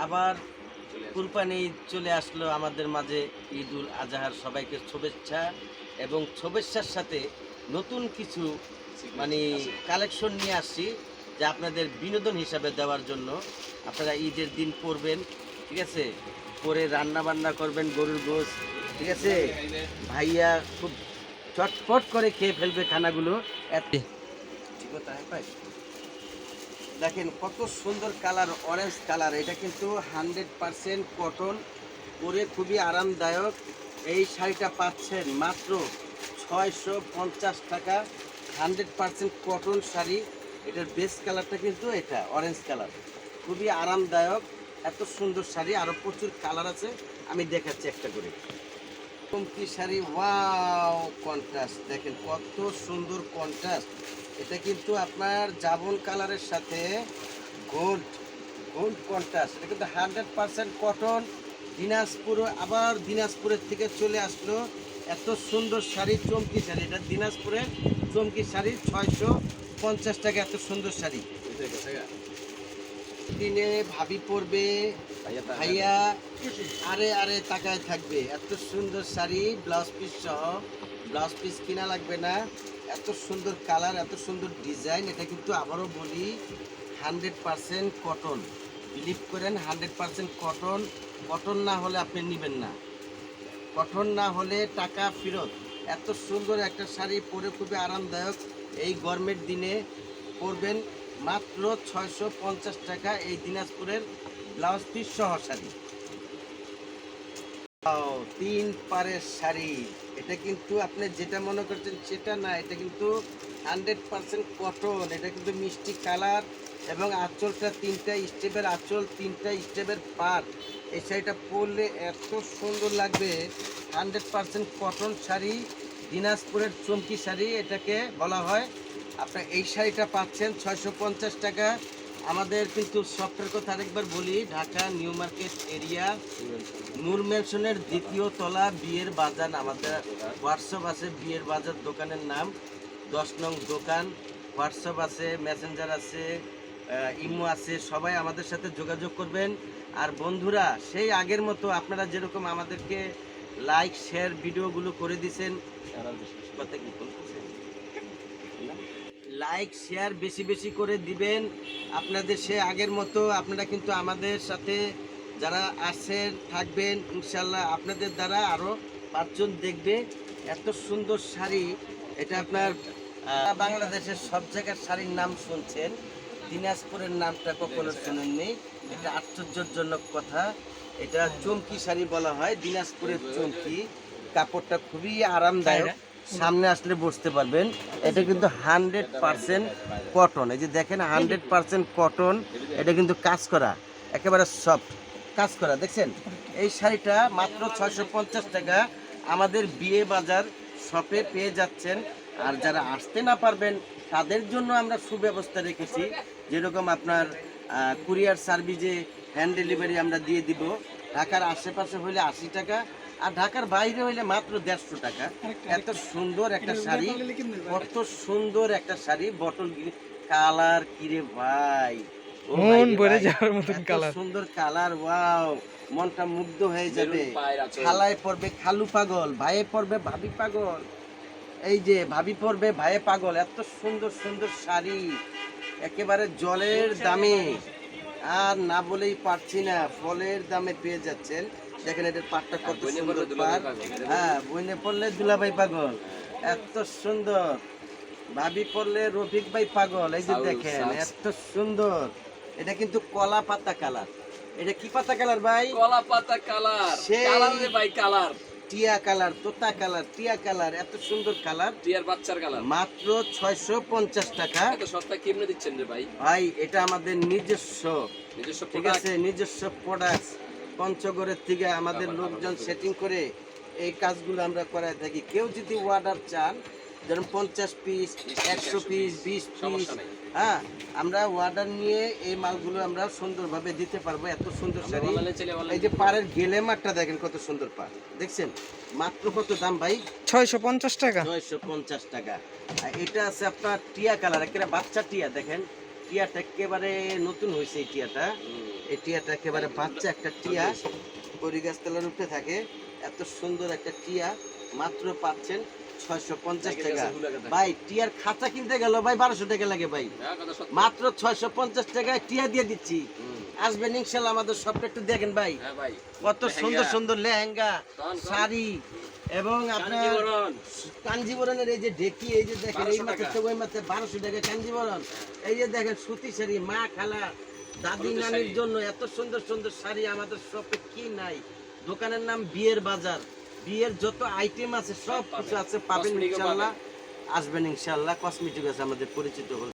আবার কুরবানি ঈদ চলে আসলো আমাদের মাঝে ঈদ উল আজহার সবাইকে শুভেচ্ছা এবং শুভেচ্ছার সাথে নতুন কিছু মানে কালেকশন নিয়ে আসছি যা আপনাদের বিনোদন হিসাবে দেওয়ার জন্য। আপনারা ঈদের দিন পড়বেন ঠিক আছে? পরে রান্না বান্না করবেন গরুর গোশ ঠিক আছে? ভাইয়া খুব চটপট করে খেয়ে ফেলবে খানাগুলো। এত- ঠিক আছে, তাই পাই? দেখেন কত সুন্দর কালার অরেঞ্জ কালার। এটা কিন্তু হান্ড্রেড পারসেন্ট কটন পরে খুবই আরামদায়ক। এই শাড়িটা পাচ্ছেন মাত্র ছয়শো পঞ্চাশ টাকা। Hundred percent cotton sari. এটার বেস্ট কালারটা কিন্তু এটা অরেঞ্জ কালার খুবই আরামদায়ক। এত সুন্দর শাড়ি আরও প্রচুর কালার আছে। আমি দেখাচ্ছি একটা করে। চমকি শাড়ি? ওয়াও কন্ট্রাস্ট দেখেন কত সুন্দর কন্ট্রাস্ট এটা কিন্তু আপনার জাবন কালারের সাথে গোল্ড গোল্ড কন্ট্রাস্ট এটা কিন্তু হান্ড্রেড পার্সেন্ট কটন দিনাজপুর, আবার দিনাজপুরের থেকে চলে আসলো এত সুন্দর শাড়ি, চমকি শাড়ি। এটা দিনাজপুরের চমকি শাড়ি, ছয়শো পঞ্চাশ টাকা এত সুন্দর শাড়ি। দিনে ভাবি পরবে ভাইয়া আরে আরে তাকায় থাকবে। এত সুন্দর শাড়ি ব্লাউজ পিস সহ। ব্লাউজ পিস কিনা লাগবে না। এত সুন্দর কালার এত সুন্দর ডিজাইন এটা কিন্তু আবারও বলি হান্ড্রেড পারসেন্ট কটন বিলিভ করেন হান্ড্রেড পারসেন্ট কটন কটন না হলে আপনি নেবেন না। কটন না হলে টাকা ফেরত। এত সুন্দর একটা শাড়ি পরে খুবই আরামদায়ক। এই গরমের দিনে পরবেন মাত্র ছয়শো পঞ্চাশ টাকা এই দিনাজপুরের ব্লাউজ পিস সহ শাড়ি। তিন পারের শাড়ি। এটা কিন্তু আপনি যেটা মনে করছেন সেটা না, এটা কিন্তু হান্ড্রেড পার্সেন্ট কটন, এটা কিন্তু মিষ্টি কালার এবং আঁচলটা তিনটা স্টেপের আঁচল, তিনটা স্টেপের পাট। এই শাড়িটা পরলে এত সুন্দর লাগবে। হান্ড্রেড পার্সেন্ট কটন শাড়ি, দিনাজপুরের চমকি শাড়ি এটাকে বলা হয়। আপনার এই শাড়িটা পাচ্ছেন ছয়শো পঞ্চাশ টাকা আমাদের কিন্তু শপের কথা আরেকবার বলি, Dhaka, new market area, Noor মেনশনের দ্বিতীয় তলা বিয়ের বাজার, আমাদের হোয়াটসঅ্যাপ আছে, বিয়ের বাজার দোকানের নাম, দশ নং দোকান, হোয়াটসঅ্যাপ আছে, মেসেঞ্জার আছে ইমো আছে, সবাই আমাদের সাথে যোগাযোগ করবেন আর বন্ধুরা, সেই আগের মতো আপনারা যেরকম আমাদেরকে লাইক শেয়ার ভিডিওগুলো করে দিছেন, কথা কি? লাইক শেয়ার বেশি বেশি করে দিবেন। আপনাদের সে আগের মতো আপনারা কিন্তু আমাদের সাথে যারা আছেন, থাকবেন ইনশাল্লাহ আপনাদের দ্বারা আরও পাঁচজন দেখবে। এত সুন্দর শাড়ি, এটা আপনার বাংলাদেশের সব জায়গার শাড়ির নাম শুনছেন। দিনাজপুরের নামটা কখনো শুনেননি। এটা আশ্চর্যজনক কথা। এটা চমকি শাড়ি বলা হয়, দিনাজপুরের চমকি। কাপড়টা খুবই আরামদায়ক। সামনে আসলে বুঝতে পারবেন। এটা কিন্তু হান্ড্রেড পার্সেন্ট কটন। এই যে দেখেন, হান্ড্রেড পার্সেন্ট কটন। এটা কিন্তু কাজ করা, একেবারে সফট কাজ করা। দেখছেন, এই শাড়িটা মাত্র ছয়শো পঞ্চাশ টাকা। আমাদের বিয়ে বাজার শপে পেয়ে যাচ্ছেন। আর যারা আসতে না পারবেন, তাদের জন্য আমরা সুব্যবস্থা রেখেছি। যেরকম আপনার কুরিয়ার সার্ভিসে হ্যান্ড ডেলিভারি আমরা দিয়ে দিব। ঢাকার আশেপাশে হইলে আশি টাকা আর ঢাকার বাইরে হইলে মাত্র দেড়শো টাকা। এত সুন্দর একটা শাড়ি কত সুন্দর একটা শাড়ি বটল কালার কিরে ভাই? মন ভরে যাওয়ার মতন কালার সুন্দর কালার ওয়াও মনটা মুগ্ধ হয়ে যাবে। খালায় পড়বে খালু পাগল ভাইয়ে পড়বে ভাবি পাগল। এই যে ভাবি পড়বে ভাইয়ে পাগল এত সুন্দর সুন্দর শাড়ি একেবারে জলের দামে। আর না বলেই পারছি না ফলের দামে পেয়ে যাচ্ছেন। দেখেন এটার পাটটা কত সুন্দর পাট। হ্যাঁ বইনে পড়লে দুলাভাই পাগল। এত সুন্দর। ভাবি পড়লে রফিক ভাই পাগল। এই যে দেখেন এত সুন্দর। এটা কিন্তু কলা পাতা কালার। এটা কি পাতা কালার ভাই? কলা পাতা কালার। কালার ভাই কালার। টিয়া কালার তোতা কালার টিয়া কালার এত সুন্দর কালার। টিয়ার বাচ্চার কালার। মাত্র ছয়শো পঞ্চাশ টাকা। এত সস্তা কেমনে দিচ্ছেন রে ভাই? ভাই এটা আমাদের নিজস্ব। নিজস্ব ঠিক আছে নিজস্ব প্রোডাক্ট পঞ্চগড়ের থেকে আমাদের লোকজন সেটিং করে এই কাজগুলো আমরা করায় থাকি। কেউ যদি অর্ডার চান যেমন পঞ্চাশ পিস একশো পিস বিশ পিস হ্যাঁ আমরা অর্ডার নিয়ে এই মালগুলো আমরা সুন্দরভাবে দিতে পারব এত সুন্দর শাড়ি। এই যে পাড়ের গেলেমারটা দেখেন কত সুন্দর পাড়। দেখছেন মাত্র কত দাম ভাই? ছয়শো পঞ্চাশ টাকা। ছয়শো পঞ্চাশ টাকা। আর এটা আছে আপনার টিয়া কালার একেবারে বাচ্চা টিয়া দেখেন। টিয়াটা একেবারে নতুন হয়েছে এই টিয়াটা। এই টিয়াটা একেবারে বাচ্চা একটা টিয়া। বড়ি গাছতলার উপরে থাকে। এত সুন্দর একটা টিয়া মাত্র পাচ্ছেন ছয়শো পঞ্চাশ টাকা। ভাই টিয়ার খাতা কিনতে গেল ভাই বারোশো টাকা লাগে ভাই। মাত্র ছয়শো পঞ্চাশ টাকায় টিয়া দিয়ে দিচ্ছি। আসবেন ইনশাল্লাহ আমাদের সবটা একটু দেখেন ভাই। হ্যাঁ কত সুন্দর সুন্দর লেহেঙ্গা। শাড়ি এবং আপনার কাঞ্জিবরণের এই যে ঢেকি এই যে দেখেন এই 1200 মাত্র টাকা। তো ওই মাত্র বারোশো টাকা কাঞ্জিবরণ। এই যে দেখেন সুতি শাড়ি মা খালা দাদি নানির জন্য এত সুন্দর সুন্দর শাড়ি আমাদের শপে কি নাই। দোকানের নাম বিয়ের বাজার। বিয়ের যত আইটেম আছে সব কিছু আছে পাবেন ইনশাল্লাহ। আসবেন ইনশাল্লাহ। কসমেটিক আছে আমাদের পরিচিত হল।